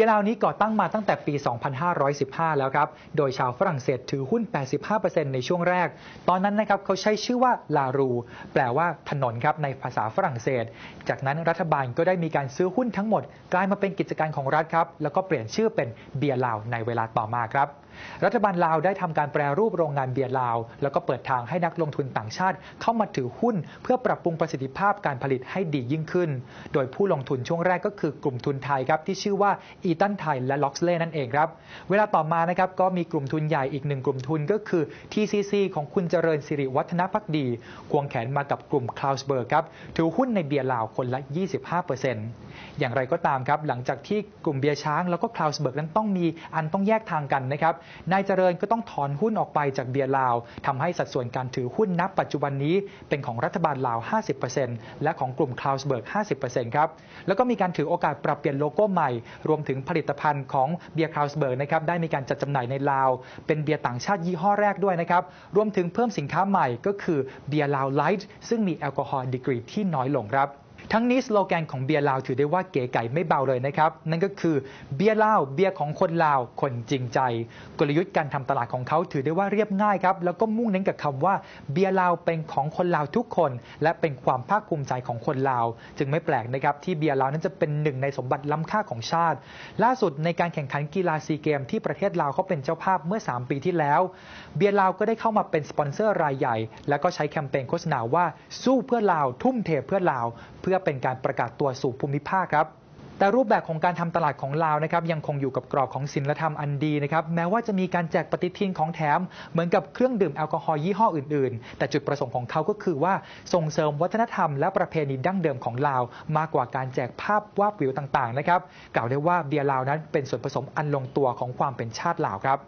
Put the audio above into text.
บียร์ลาวนี้ก่อตั้งมาตั้งแต่ปี 2515 แล้วครับ โดยชาวฝรั่งเศสถือหุ้น 85%ในช่วงแรก ตอนนั้นนะครับเขาใช้ชื่อว่าลารู แปลว่าถนนครับในภาษาฝรั่งเศส จากนั้นรัฐบาลก็ได้มีการซื้อหุ้นทั้งหมด กลายมาเป็นกิจการของรัฐครับ แล้วก็เปลี่ยนชื่อเป็นเบียร์ลาวในเวลาต่อมาครับ รัฐบาลลาวได้ทำการแปรรูปโรงงานเบียร์ลาว แล้วก็เปิดทางให้นักลงทุนต่างชาติ เข้ามาถือหุ้น เพื่อปรับปรุงประสิทธิภาพการผลิตให้ดียิ่งขึ้น โดยผู้ลงทุนช่วงแรกก็คือกลุ่มทุนไทยครับที่ชื่อว่าอีตันไทยและล็อกสเล่นั่นเองครับ เวลาต่อมานะครับก็มีกลุ่มทุนใหญ่อีกหนึ่งกลุ่มทุนก็คือ TCC ของคุณเจริญสิริวัฒนพักดี ควงแขนมากับกลุ่มคลาวสเบิร์กครับถือหุ้นในเบียร์ลาวคนละ 25% อย่างไรก็ตามครับหลังจากที่กลุ่มเบียร์ช้างแล้วก็คลาวสเบิร์กนั้นต้องมีอันต้องแยกทางกันนะครับนายเจริญก็ต้องถอนหุ้นออกไปจากเบียร์ลาวทำให้สัดส่วนการถือหุ้นนับปัจจุบันนี้เป็นของรัฐบาลลาว 50%และของกลุ่มคลาวสเบิร์ก 50%ครับแล้วก็มีการถือโอกาสปรับเปลี่ยนโลโก้ใหม่ รวมถึงผลิตภัณฑ์ของเบียร์คลาวสเบิร์กนะครับได้มีการจัดจำหน่ายในลาว เป็นเบียร์ต่างชาติยี่ห้อแรกด้วยนะครับรวมถึงเพิ่มสินค้าใหม่ก็คือเบียร์ลาวไลท์ซึ่งมีแอลกอฮอล์ดีกรีที่น้อยลงครับ ทั้งนี้สโลแกนของเบียร์ลาวถือได้ว่าเก๋ไก่ไม่เบาเลยนะครับ นั่นก็คือเบียร์ลาวเบียร์ของคนลาวคนจริงใจ กลยุทธ์การทำตลาดของเขาถือได้ว่าเรียบง่ายครับ แล้วก็มุ่งเน้นกับคำว่าเบียร์ลาวเป็นของคนลาวทุกคน และเป็นความภาคภูมิใจของคนลาว จึงไม่แปลกนะครับที่เบียร์ลาวนั้นจะเป็นหนึ่งในสมบัติล้ำค่าของชาติ ล่าสุดในการแข่งขันกีฬาซีเกมที่ประเทศลาวเขาเป็นเจ้าภาพเมื่อ 3 ปีที่แล้ว เบียร์ลาวก็ได้เข้ามาเป็นสปอนเซอร์รายใหญ่ แล้วก็ใช้แคมเปญโฆษณาว่าสู้เพื่อลาวทุ่มเทเพื่อลาวเพื่อเป็นการประกาศตัวสู่ภูมิภาคครับแต่รูปแบบของการทำตลาดของลาวนะครับยังคงอยู่กับกรอบของศีลธรรมอันดีนะครับแม้ว่าจะมีการแจกปฏิทินของแถม เหมือนกับเครื่องดื่มแอลกอฮอล์ยี่ห้ออื่นๆ แต่จุดประสงค์ของเขาก็คือว่าส่งเสริมวัฒนธรรมและประเพณีดั้งเดิมของลาว มากกว่าการแจกภาพวาดวิวต่างๆนะครับกล่าวได้ว่าเบียร์ลาวนั้นเป็นส่วนผสมอันลงตัวของความเป็นชาติลาวครับ